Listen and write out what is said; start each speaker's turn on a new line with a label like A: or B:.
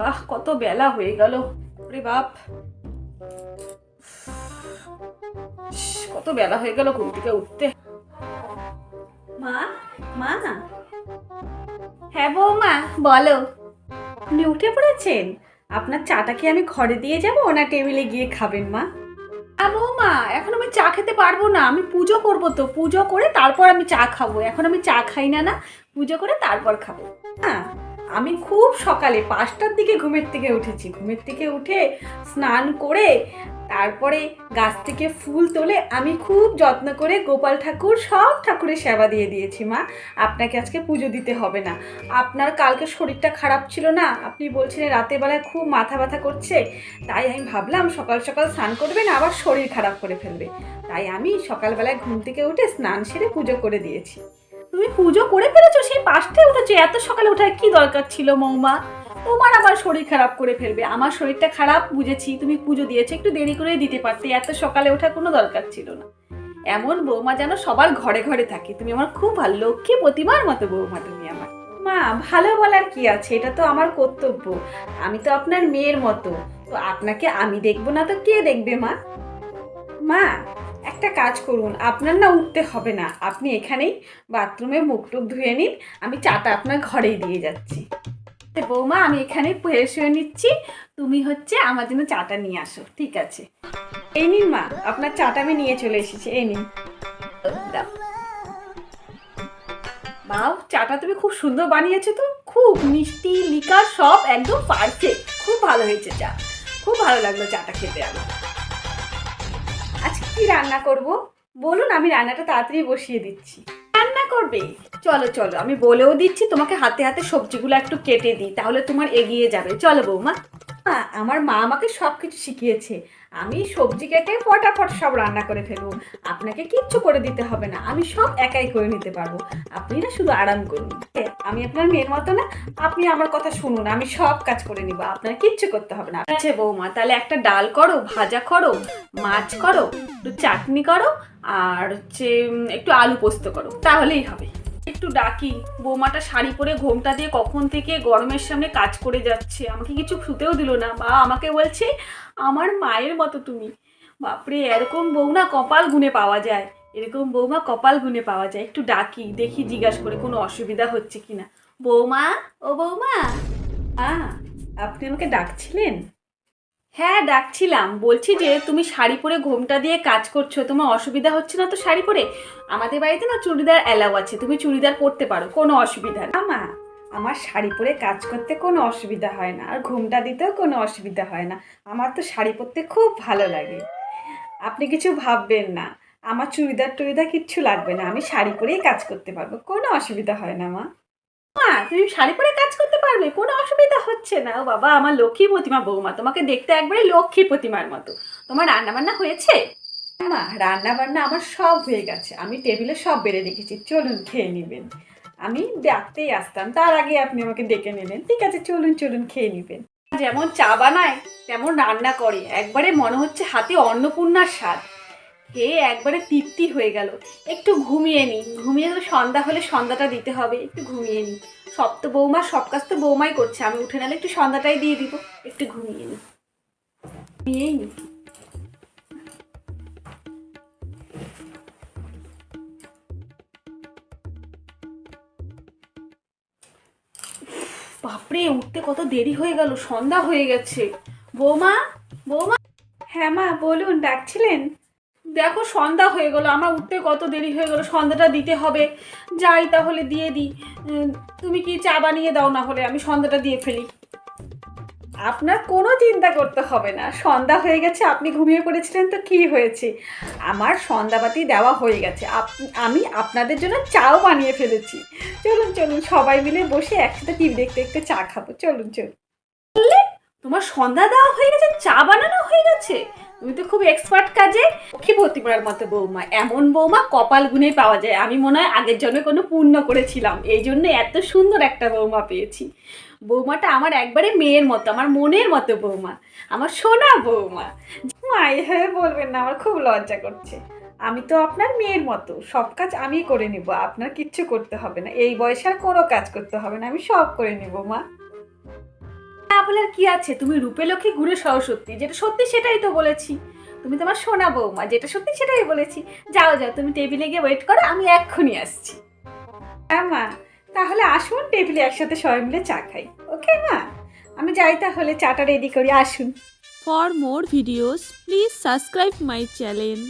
A: আহ কত বেলা হয়ে গেল। রে বাপ। কত বেলা হয়ে গেল ঘুম থেকে উঠতে। মা মা হ্যাঁ বৌমা, বলো। আপনি উঠে পড়েছেন? আপনার চাটা কি আমি ঘরে দিয়ে যাব না টেবিলে গিয়ে খাবেন, মা? বৌমা, এখন আমি চা খেতে পারব না। আমি পুজো করব তো। পুজো করে তারপর আমি চা খাব। এখন আমি চা খাই না না। পুজো করে তারপর খাব। হ্যাঁ আমি খুব সকালে পাঁচটার দিকে ঘুমের থেকে উঠেছি। ঘুমের থেকে উঠে স্নান করে তারপরে গাছ থেকে ফুল তোলে আমি খুব যত্ন করে গোপাল ঠাকুর সব ঠাকুরের সেবা দিয়ে দিয়েছি মা। আপনাকে আজকে পুজো দিতে হবে না। আপনার কালকে শরীরটা খারাপ ছিল না? আপনি বলছিলেন রাতের বেলায় খুব মাথা ব্যথা করছে। তাই আমি ভাবলাম সকাল সকাল স্নান করবেন, আবার শরীর খারাপ করে ফেলবে। তাই আমি সকালবেলায় ঘুম থেকে উঠে স্নান সেরে পুজো করে দিয়েছি। তুমি পুজো করে ফেলেছো, সেই পাঁচটায় উঠেছো। এত সকালে ওঠার কি দরকার ছিল মৌমা? তোমার আমার শরীর খারাপ করে ফেলবে। আমার শরীরটা খারাপ, বুঝেছি। তুমি পুজো দিয়েছ, একটু দেরি করেই দিতে পারতে। এত সকালে ওঠার কোনো দরকার ছিল না। এমন বৌমা যেন সবার ঘরে ঘরে থাকে। তুমি আমার খুব ভালো লক্ষ্মী প্রতিমার মতো বৌমা তুমি আমার। মা, ভালো বলার কি আছে? এটা তো আমার কর্তব্য। আমি তো আপনার মেয়ের মতো। তো আপনাকে আমি দেখব না তো কে দেখবে মা? মা একটা কাজ করুন, আপনার না উঠতে হবে না। আপনি এখানেই বাথরুমে মুখ টুক ধুয়ে নিন, আমি চাটা আপনার ঘরেই দিয়ে যাচ্ছি। বৌমা, আমি এখানেই ফ্রেশ হয়ে নিচ্ছি, তুমি হচ্ছে আমার জন্য চাটা নিয়ে আসো, ঠিক আছে? এই নিন মা, আপনার চাটা আমি নিয়ে চলে এসেছি, এই নিন। মাও চাটা তুমি খুব সুন্দর বানিয়েছো তো, খুব মিষ্টি, লিকার, সব একদম পারফেক্ট খুব ভালো হয়েছে চা। খুব ভালো লাগল চাটা খেতে আমার। কি রান্না করব? বলুন, আমি রান্নাটা তাড়াতাড়ি বসিয়ে দিচ্ছি। রান্না করবে? চলো চলো, আমি বলেও দিচ্ছি, তোমাকে হাতে হাতে সবজিগুলো একটু কেটে দিই, তাহলে তোমার এগিয়ে যাবে। চলো, বৌমা। আমার মা আমাকে সব কিছু শিখিয়েছে। আমি সবজি কেটে ফটাফট সব রান্না করে ফেলব। আপনাকে কিচ্ছু করে দিতে হবে না, আমি সব একাই করে নিতে পারব। আপনি না শুধু আরাম করুন আমি আপনার মেয়ের মতো না, আপনি আমার কথা শুনুন, আমি সব কাজ করে নিব, আপনার কিচ্ছু করতে হবে না। আচ্ছা বৌমা, তাহলে একটা ডাল করো, ভাজা করো, মাছ করো, একটু চাটনি করো, আর হচ্ছে একটু আলু পোস্ত করো, তাহলেই হবে। একটু ডাকি, বৌমাটা শাড়ি পরে ঘোমটা দিয়ে কখন থেকে গরমের সামনে কাজ করে যাচ্ছে, আমাকে কিছু শুতেও দিল না, বা আমাকে বলছে, আমার মায়ের মতো তুমি, বাপরে, এরকম বউ না কপাল গুনে পাওয়া যায়। এরকম বৌমা কপাল গুনে পাওয়া যায়। একটু ডাকি, দেখি জিজ্ঞাসা করে, কোনো অসুবিধা হচ্ছে কিনা। বৌমা, ও বৌমা। আপনি আমাকে ডাকছিলেন? হ্যাঁ ডাকছিলাম। বলছি যে, তুমি শাড়ি পরে ঘোমটা দিয়ে কাজ করছ, তোমার অসুবিধা হচ্ছে না তো শাড়ি পরে? আমাদের বাড়িতে না চুড়িদার অ্যালাউ আছে, তুমি চুড়িদার পরতে পারো, কোনো অসুবিধা না মা আমার শাড়ি পরে কাজ করতে কোনো অসুবিধা হয় না, আর ঘোমটা দিতেও কোনো অসুবিধা হয় না। আমার তো শাড়ি পরতে খুব ভালো লাগে। আপনি কিছু ভাববেন না। আমার চুড়িদার টুড়িদার কিচ্ছু লাগবে না, আমি শাড়ি পরেই কাজ করতে পারব। কোনো অসুবিধা হয় না, মা। মা, তুমি শাড়ি পরে কাজ করতে পারবে? কোনো অসুবিধা হচ্ছে না। ও বাবা, আমার লক্ষ্মী প্রতিমা বৌমা, তোমাকে দেখতে একবারে লক্ষ্মী প্রতিমার মতো। তোমার রান্না বান্না হয়েছে? মা রান্না বান্না আমার সব হয়ে গেছে। আমি টেবিলে সব বেড়ে রেখেছি, চলুন খেয়ে নেবেন। আমি ডাকতেই আসতাম, তার আগে আপনি আমাকে ডেকে নেবেন। ঠিক আছে, চলুন চলুন খেয়ে নেবেন। যেমন চা বানায়, তেমন রান্না করে। একবারে মনে হচ্ছে হাতে অন্নপূর্ণার স্বাদ। খেয়ে একবারে তৃপ্তি হয়ে গেল। একটু ঘুমিয়ে নিই ঘুমিয়ে তো সন্ধ্যা হলে সন্ধ্যাটা দিতে হবে। একটু ঘুমিয়ে নিই সব তো বৌমা, সব কাজ তো বৌমাই করছে। আমি উঠে নালে একটু সন্ধ্যাটাই দিয়ে দিব। একটু ঘুমিয়ে নিই ঘুমিয়েই বাপরে, উঠতে কত দেরি হয়ে গেল। সন্ধ্যা হয়ে গেছে। বৌমা বৌমা। হ্যাঁ মা, বলুন, ডাকছিলেন? দেখো সন্ধ্যা হয়ে গেলো, আমার উঠতে কত দেরি হয়ে গেলো, সন্ধ্যাটা দিতে হবে। যাই তাহলে দিয়ে দিই। তুমি কি চা বানিয়ে দাও না হলে, আমি সন্ধ্যাটা দিয়ে ফেলি। আপনার কোনো চিন্তা করতে হবে না, সন্ধ্যা হয়ে গেছে, আপনি ঘুমিয়ে পড়েছিলেন তো কি হয়েছে? আমার সন্ধ্যাবাতি দেওয়া হয়ে গেছে আমি আপনাদের জন্য চাও বানিয়ে ফেলেছি। চলুন চলুন, সবাই মিলে বসে একসাথে টিভি দেখতে দেখতে চা খাব, চলুন চলুন। তোমার সন্ধ্যা দেওয়া হয়ে গেছে, চা বানানো হয়ে গেছে? তুমি তো খুব এক্সপার্ট কাজে। কি প্রতিমার মতো বৌমা, এমন বৌমা কপাল গুনে পাওয়া যায়। আমি মনে হয় আগের জন্য কোনো পূর্ণ করেছিলাম। এই জন্য এত সুন্দর একটা বৌমা পেয়েছি। বৌমাটা আমার একবারে মেয়ের মতো, আমার মনের মতো বৌমা, আমার সোনা বৌমা। মা এভাবে বলবেন না, আমার খুব লজ্জা করছে। আমি তো আপনার মেয়ের মতো, সব কাজ আমি করে নিব, আপনার কিচ্ছু করতে হবে না। এই বয়সে আর কোনো কাজ করতে হবে না, আমি সব করে নিব, মা। বলার কি আছে? তুমি রূপে লক্ষ্মী গুরু সরস্বতী যেটা সত্যি সেটাই তো বলেছি। তুমি তোমার সোনা বৌমা যেটা সত্যি সেটাই বলেছি। যাও যাও তুমি টেবিলে গিয়ে ওয়েট করো আমি এক্ষুনি আসছি। হ্যাঁ মা তাহলে আসুন টেবিলে একসাথে সবাই মিলে চা খাই। ওকে মা? আমি যাই তাহলে চাটা রেডি করি আসুন।
B: For more videos, please subscribe my channel.